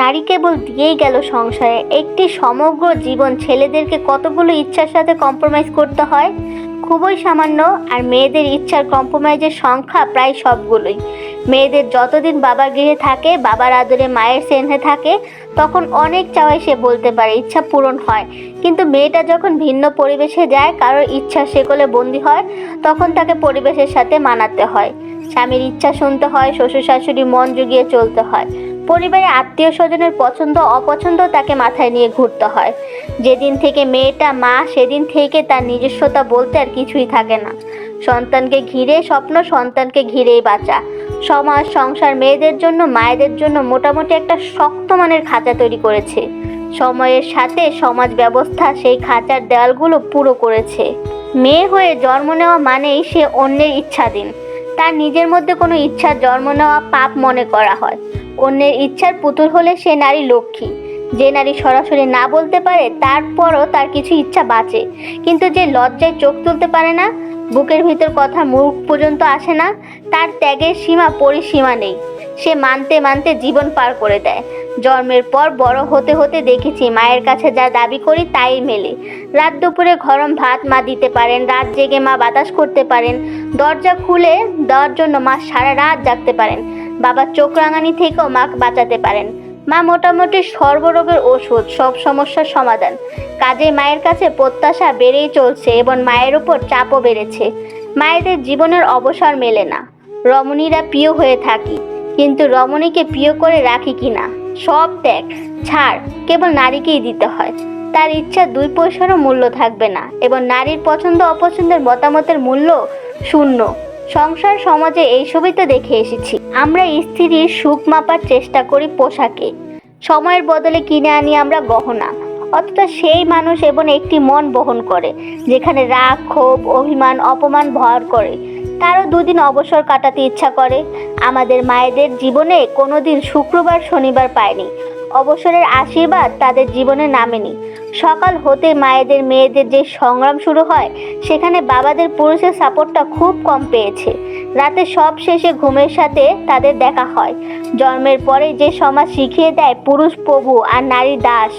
নারী কেবল দিয়েই গেল সংসারে। একটি সমগ্র জীবন ছেলেদেরকে কতগুলো ইচ্ছার সাথে কম্প্রোমাইজ করতে হয়? খুবই সামান্য, আর মেয়েদের ইচ্ছার কম্প্রোমাইজের সংখ্যা প্রায় সবগুলোই। মেয়েদের যতদিন বাবার গৃহে থাকে, বাবার আদরে মায়ের স্নেহে থাকে, তখন অনেক চাওয়াই সে বলতে পারে, ইচ্ছা পূরণ হয়। কিন্তু মেয়েটা যখন ভিন্ন পরিবেশে যায়, কারোর ইচ্ছা সেকলে বন্দি হয়, তখন তাকে পরিবেশের সাথে মানাতে হয়। স্বামীর ইচ্ছা শুনতে হয় শ্বশুর শাশুড়ি মন জুগিয়ে চলতে হয়। পরিবারে আত্মীয় স্বজনের পছন্দ, অপছন্দ তাকে মাথায় নিয়ে ঘুরতে হয়। যেদিন থেকে মেয়েটা মা, সেদিন থেকে তার নিজস্বতা বলতে আর কিছুই থাকে না। সন্তানকে ঘিরে, স্বপ্ন সন্তানকে ঘিরেই বাঁচা। সমাজ, সংসার মেয়েদের জন্য, মায়েদের জন্য মোটামুটি একটা শক্ত মানের খাঁচা তৈরি করেছে। সময়ের সাথে সমাজ ব্যবস্থা সেই খাঁচার দেওয়ালগুলো পুরো করেছে। মেয়ে হয়ে জন্ম নেওয়া মানেই সে অন্যের ইচ্ছাধীন। তার নিজের মধ্যে কোনো ইচ্ছার জন্ম নেওয়া পাপ মনে করা হয়। অন্যের ইচ্ছার পুতুল হলে সে নারী লক্ষ্মী। যে নারী সরাসরি না বলতে পারে, তারপরও তার কিছু ইচ্ছা বাঁচে। কিন্তু যে লজ্জায় চোখ তুলতে পারে না, বুকের ভিতর কথা মুখ পর্যন্ত আসে না, তার ত্যাগের সীমা পরিসীমা নেই। সে মানতে মানতে জীবন পার করে দেয়। জন্মের পর বড় হতে হতে দেখেছি মায়ের কাছে যা দাবি করি তাই মেলে। রাত দুপুরে গরম ভাত মা দিতে পারেন, রাত জেগে মা বাতাস করতে পারেন। দরজা খুলে দেওয়ার জন্য মা সারা রাত জাগতে পারেন। বাবার চোখ রাঙানি থেকেও মা বাঁচাতে পারেন। মা মোটামুটি সর্বরোগের ওষুধ, সব সমস্যার সমাধান। কাজে মায়ের কাছে প্রত্যাশা বেড়েই চলছে এবং মায়ের উপর চাপও বেড়েছে। মায়েদের জীবনের অবসর মেলে না। রমণীরা প্রিয় হয়ে থাকি, কিন্তু রমণীকে প্রিয় করে রাখি কি না? সব ত্যাগ, ছাড় কেবল নারীকেই দিতে হয়। তার ইচ্ছা দুই পয়সারও মূল্য থাকবে না এবং নারীর পছন্দ অপছন্দের মতামতের মূল্য শূন্য। সংসার সমাজে এইসবই তো দেখে এসেছি। আমরা স্ত্রীর সুখ মাপার চেষ্টা করি পোশাকে। সময়ের বদলে কিনে আনি আমরা গহনা। অথচ সেই মানুষ এবং একটি মন বহন করে, যেখানে রাগ, ক্ষোভ, অভিমান, অপমান ভর করে। তারও দুদিন অবসর কাটাতে ইচ্ছা করে। আমাদের মায়েদের জীবনে কোনোদিন শুক্রবার, শনিবার পায়নি। অবসরের আশীর্বাদ তাদের জীবনে নামেনি। সকাল হতে মায়েদের, মেয়েদের যে সংগ্রাম শুরু হয়, সেখানে বাবাদের পুরুষের সাপোর্টটা খুব কম পেয়েছে। রাতে সব শেষে ঘুমের সাথে তাদের দেখা হয়। জন্মের পরে যে সমাজ শিখিয়ে দেয় পুরুষ প্রভু আর নারী দাস,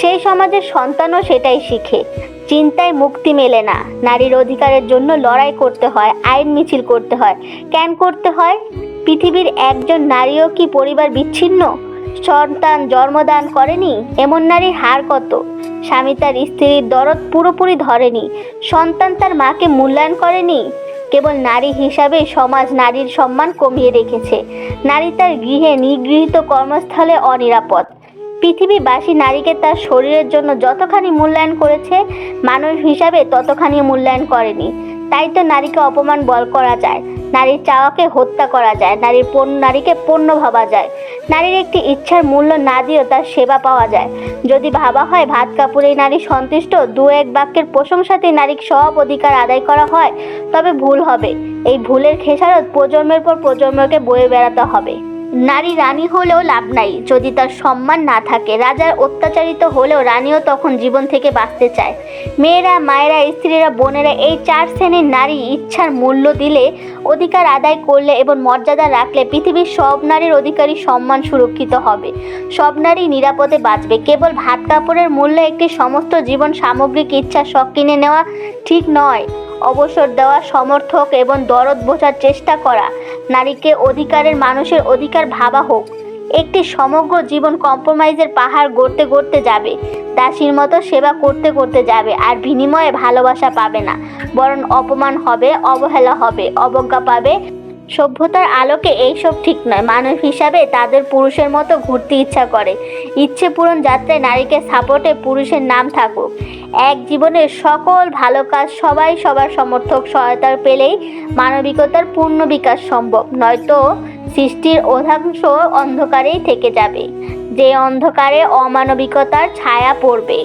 সেই সমাজের সন্তানও সেটাই শিখে। চিন্তায় মুক্তি মেলে না। নারীর অধিকারের জন্য লড়াই করতে হয়, আইন মিছিল করতে হয়। ক্যান করতে হয়? পৃথিবীর একজন নারীও কি পরিবার বিচ্ছিন্ন? সন্তান জন্মদান করেনি, এমন নারীর হার কত? স্বামী তার স্ত্রীর দরদ পুরোপুরি ধরেনি, সন্তান তার মাকে মূল্যায়ন করেনি। কেবল নারী হিসাবে সমাজ নারীর সম্মান কমিয়ে রেখেছে। নারী তার গৃহে নিগৃহীত কর্মস্থলে অনিরাপদ। পৃথিবীবাসী নারীকে তার শরীরের জন্য যতখানি মূল্যায়ন করেছে, মানুষ হিসাবে ততখানি মূল্যায়ন করেনি। তাই তো নারীকে অপমান বল করা যায়। নারীর চাওয়াকে হত্যা করা যায়। নারীর পণ্য, নারীকে পণ্য ভাবা যায়। নারীর একটি ইচ্ছার মূল্য না দিয়েও তার সেবা পাওয়া যায়। যদি ভাবা হয় ভাত কাপড়েই নারী সন্তুষ্ট, দু এক বাক্যের প্রশংসাতেই নারীর সব অধিকার আদায় করা হয়, তবে ভুল হবে। এই ভুলের খেসারত প্রজন্মের পর প্রজন্মকে বয়ে বেড়াতে হবে। নারী রানী হলেও লাভ নাই। যদি তার সম্মান না থাকে, রাজার অত্যাচারিত হলেও রানীও তখন জীবন থেকে বাঁচতে চায়। মেয়েরা, মায়েরা, স্ত্রীরা, বোনেরা এই চার শ্রেণির নারী ইচ্ছার মূল্য দিলে, অধিকার আদায় করলে এবং মর্যাদা রাখলে পৃথিবীর সব নারীর অধিকারী সম্মান সুরক্ষিত হবে। সব নারী নিরাপদে বাঁচবে। কেবল ভাত কাপড়ের মূল্য একটি সমস্ত জীবন সামগ্রিক ইচ্ছা শখ কিনে নেওয়া ঠিক নয়। অবসর দেওয়া সমর্থক এবং দরদ বোঝার চেষ্টা করা। নারীকে অধিকারের মানুষের অধিকার ভাবা হোক। একটি সমগ্র জীবন কম্প্রোমাইজের পাহাড় গড়তে গড়তে যাবে। দাসীর মতো সেবা করতে করতে যাবে আর বিনিময়ে ভালোবাসা পাবে না। বরং অপমান হবে, অবহেলা হবে, অবজ্ঞা পাবে সভ্যতার আলোকে এইসব ঠিক নয়। মানুষ হিসাবে তাদের পুরুষের মতো ঘুরতে ইচ্ছা করে। ইচ্ছে পূরণ যাত্রায় নারীকে সাপোর্টে পুরুষের নাম থাকুক। এক জীবনের সকল ভালো কাজ সবাই সবার সমর্থক সহায়তা পেলেই মানবিকতার পূর্ণ বিকাশ সম্ভব। নয়তো সৃষ্টির অধাংশ অন্ধকারেই থেকে যাবে। যে অন্ধকারে অমানবিকতার ছায়া পড়বে।